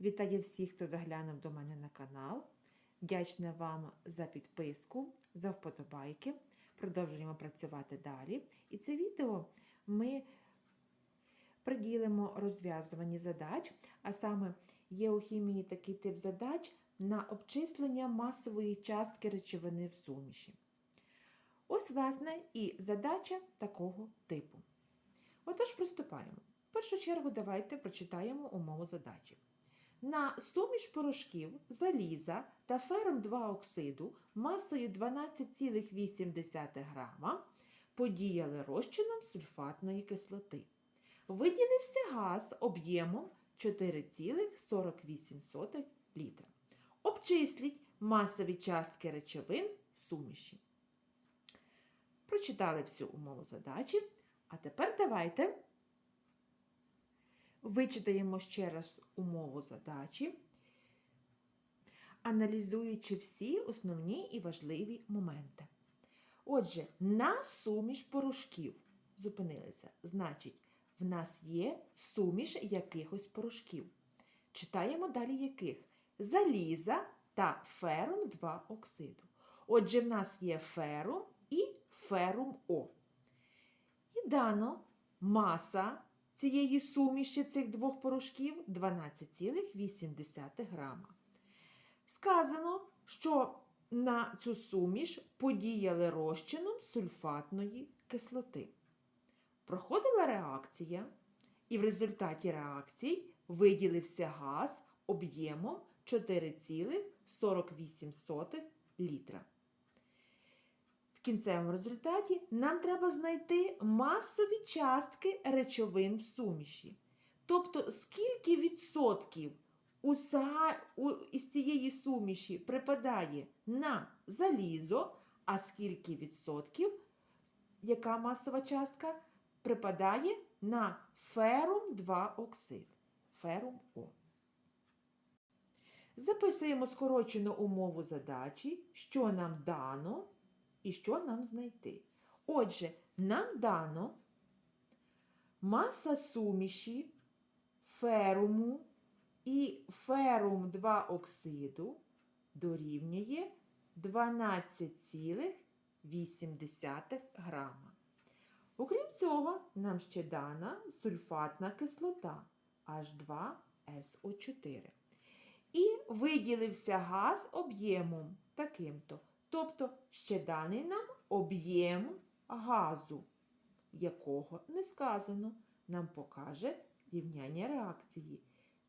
Вітаю всіх, хто заглянув до мене на канал. Вдячна вам за підписку, за вподобайки. Продовжуємо працювати далі. І це відео ми приділимо розв'язуванні задач, а саме є у хімії такий тип задач на обчислення масової частки речовини в суміші. Ось, власне, і задача такого типу. Отож, приступаємо. В першу чергу давайте прочитаємо умову задачі. На суміш порошків заліза та фером 2 оксиду масою 12,8 грама подіяли розчином сульфатної кислоти. Виділився газ об'ємом 4,48 літра. Обчисліть масові частки речовин суміші. Прочитали всю умову задачі. А тепер давайте вичитаємо ще раз умову задачі, аналізуючи всі основні і важливі моменти. Отже, на суміш порошків зупинилися. Значить, в нас є суміш якихось порошків. Читаємо далі яких? Заліза та ферум 2 оксиду. Отже, в нас є ферум і ферум О. І дано маса цієї суміші цих двох порошків 12,8 грама. Сказано, що на цю суміш подіяли розчином сульфатної кислоти. Проходила реакція, і в результаті реакції виділився газ об'ємом 4,48 літра. Кінцевому результаті нам треба знайти масові частки речовин в суміші. Тобто, скільки відсотків уса- у- із цієї суміші припадає на залізо, а скільки відсотків, яка масова частка, припадає на ферум 2 оксид. Ферум О. Записуємо скорочену умову задачі, що нам дано і що нам знайти. Отже, нам дано маса суміші феруму і ферум 2 оксиду дорівнює 12,8 грама. Окрім цього, нам ще дана сульфатна кислота H2SO4. І виділився газ об'ємом таким-то. Тобто ще даний нам об'єм газу, якого не сказано, нам покаже рівняння реакції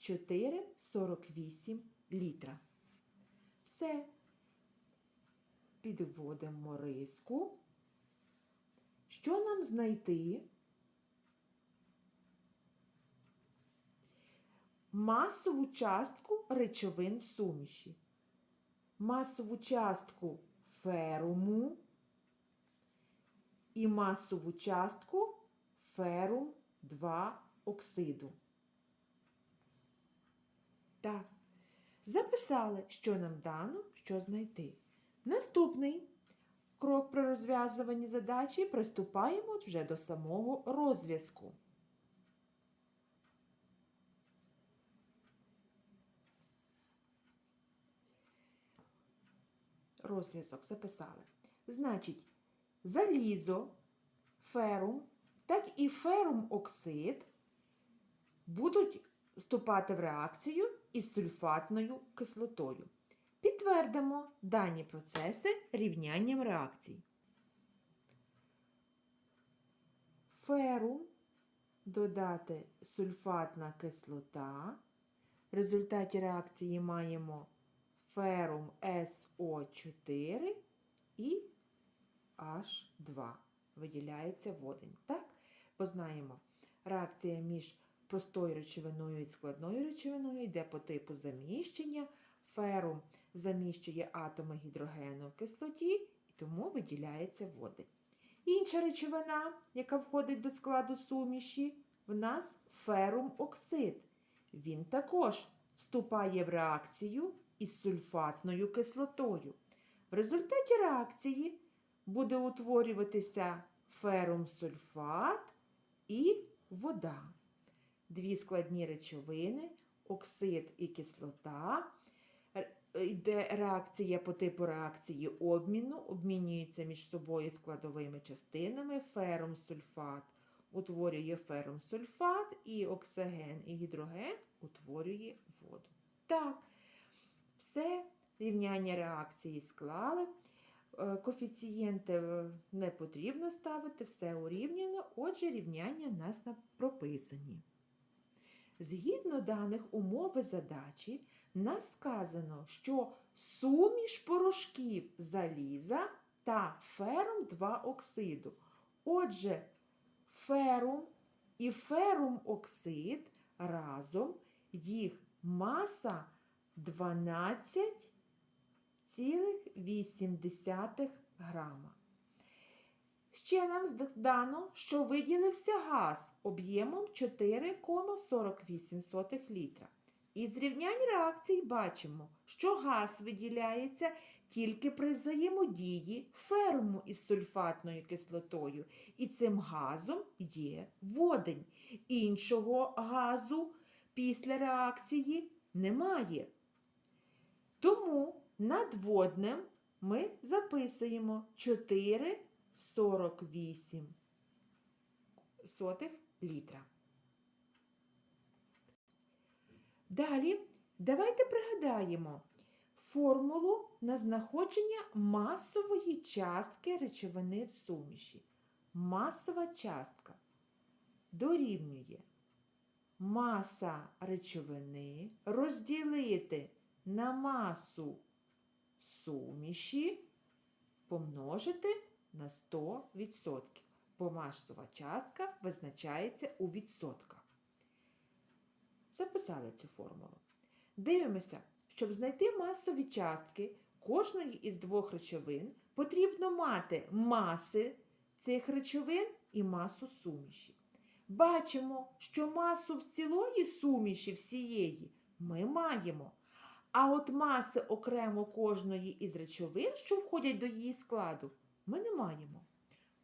4,48 літра. Все. Підводимо риску. Що нам знайти? Масову частку речовин в суміші. Масову частку феруму і масову частку ферум 2 оксиду. Так, записали, що нам дано, що знайти. Наступний крок при розв'язуванні задачі приступаємо вже до самого розв'язку. Розв'язок записали. Значить, залізо, ферум, так і ферум оксид будуть вступати в реакцію із сульфатною кислотою. Підтвердимо дані процеси рівнянням реакцій. Ферум додати сульфатна кислота. В результаті реакції маємо ферум СО4 і H2. Виділяється водень. Так? Познаємо, реакція між простою речовиною і складною речовиною йде по типу заміщення. Ферум заміщує атоми гідрогену в кислоті і тому виділяється водень. Інша речовина, яка входить до складу суміші, в нас ферум оксид. Він також вступає в реакцію із сульфатною кислотою. В результаті реакції буде утворюватися ферум сульфат і вода. Дві складні речовини оксид і кислота. Йде реакція по типу реакції обміну, обмінюються між собою складовими частинами. Ферум сульфат утворює ферум сульфат, і оксиген і гідроген утворює воду. Так, все, рівняння реакції склали. Е, Коефіцієнти е, не потрібно ставити, все урівняно, отже, рівняння в нас прописані. Згідно даних умови задачі, нас сказано, що суміш порошків заліза та ферум 2 оксиду. Отже, ферум і ферум оксид разом їх маса 12,8 грама. Ще нам дано, що виділився газ об'ємом 4,48 літра. Із рівнянь реакцій бачимо, що газ виділяється тільки при взаємодії ферму із сульфатною кислотою, і цим газом є водень. Іншого газу після реакції немає. Тому над воднем ми записуємо 4,48 сотих літра. Далі давайте пригадаємо формулу на знаходження масової частки речовини в суміші. Масова частка дорівнює маса речовини розділити на масу суміші помножити на 100%. Бо масова частка визначається у відсотках. Записали цю формулу. Дивимося, щоб знайти масові частки кожної із двох речовин, потрібно мати маси цих речовин і масу суміші. Бачимо, що масу в цілої суміші всієї ми маємо. А от маси окремо кожної із речовин, що входять до її складу, ми не маємо.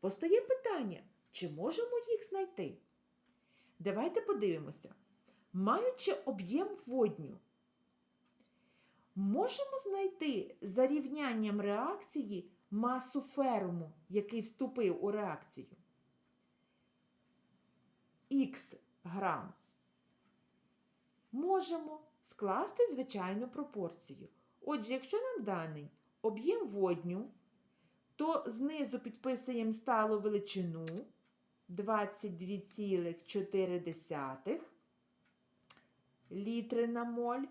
Постає питання, чи можемо їх знайти? Давайте подивимося. Маючи об'єм водню, можемо знайти за рівнянням реакції масу ферму, який вступив у реакцію. Х грам. Можемо скласти звичайну пропорцію. Отже, якщо нам даний об'єм водню, то знизу підписуємо сталу величину 22,4 літри на моль.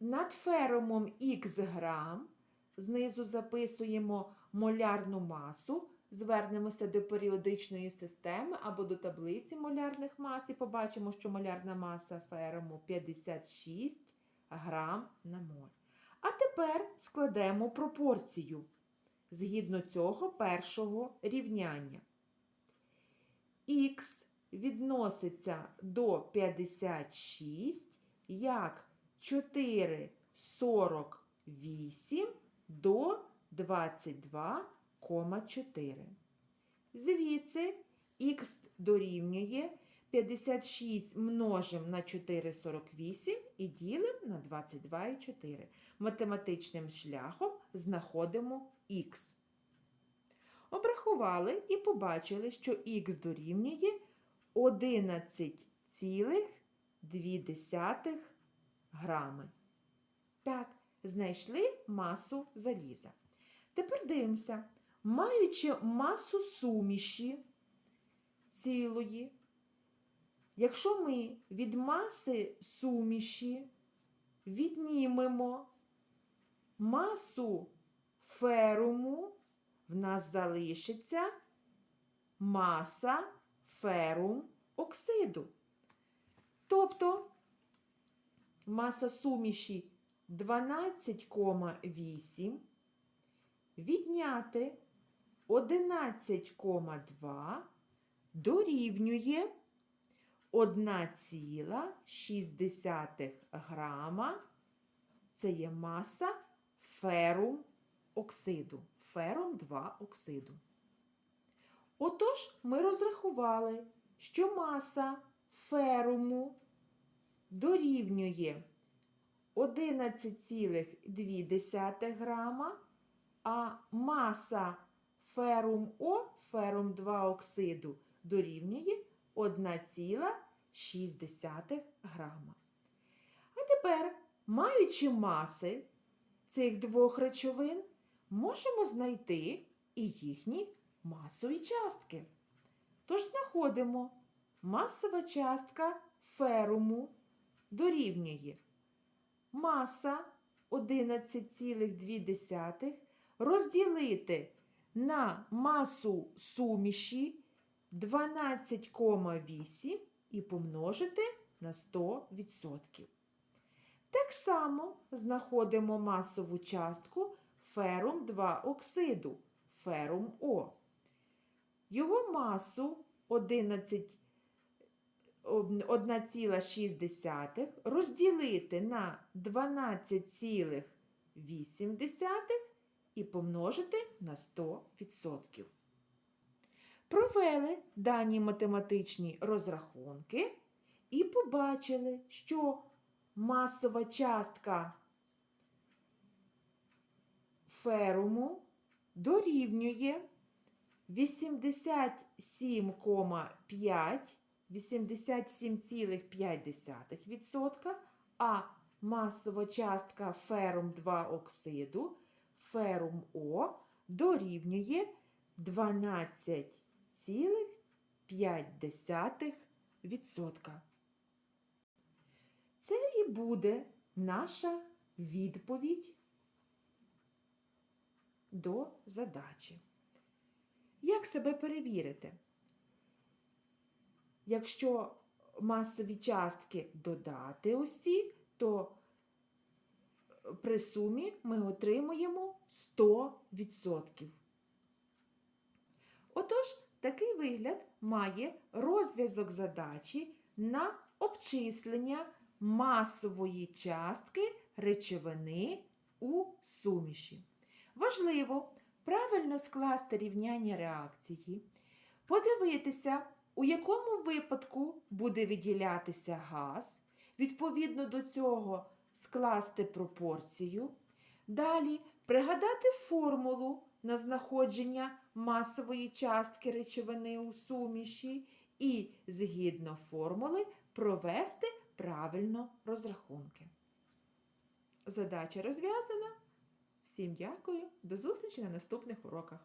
Над ферумом х грам знизу записуємо молярну масу, звернемося до періодичної системи або до таблиці молярних мас і побачимо, що молярна маса феруму 56 грам на моль. А тепер складемо пропорцію згідно цього першого рівняння. Х відноситься до 56 як 4,48 до 22,4. Звідси х дорівнює 56 множимо на 4,48 і ділимо на 22,4. Математичним шляхом знаходимо х. Обрахували і побачили, що х дорівнює 11,2 грами. Так, знайшли масу заліза. Тепер дивимося, маючи масу суміші цілої, якщо ми від маси суміші віднімемо масу феруму, в нас залишиться маса ферум оксиду. Тобто маса суміші 12,8 відняти 11,2 дорівнює 1,6 грама. Це є маса ферум оксиду. Ферум 2 оксиду. Отож, ми розрахували, що маса феруму дорівнює 11,2 грама, а маса ферум О, ферум 2 оксиду, дорівнює 1,6 грама. А тепер, маючи маси цих двох речовин, можемо знайти і їхні масові частки. Тож знаходимо масова частка феруму дорівнює маса 11,2 розділити на масу суміші 12,8 і помножити на 100%. Так само знаходимо масову частку ферум 2 оксиду, ферум О. Його масу 11 1,6 розділити на 12,8 і помножити на 100%. Провели дані математичні розрахунки і побачили, що масова частка феруму дорівнює 87,5 87,5%, а масова частка ферум 2 оксиду ферум О дорівнює 12,5%. Це і буде наша відповідь до задачі. Як себе перевірити? Якщо масові частки додати усі, то при сумі ми отримуємо 100%. Отож, такий вигляд має розв'язок задачі на обчислення масової частки речовини у суміші. Важливо правильно скласти рівняння реакції, подивитися, у якому випадку буде виділятися газ, відповідно до цього скласти пропорцію. Далі пригадати формулу на знаходження масової частки речовини у суміші і, згідно формули, провести правильно розрахунки. Задача розв'язана. Всім дякую, до зустрічі на наступних уроках.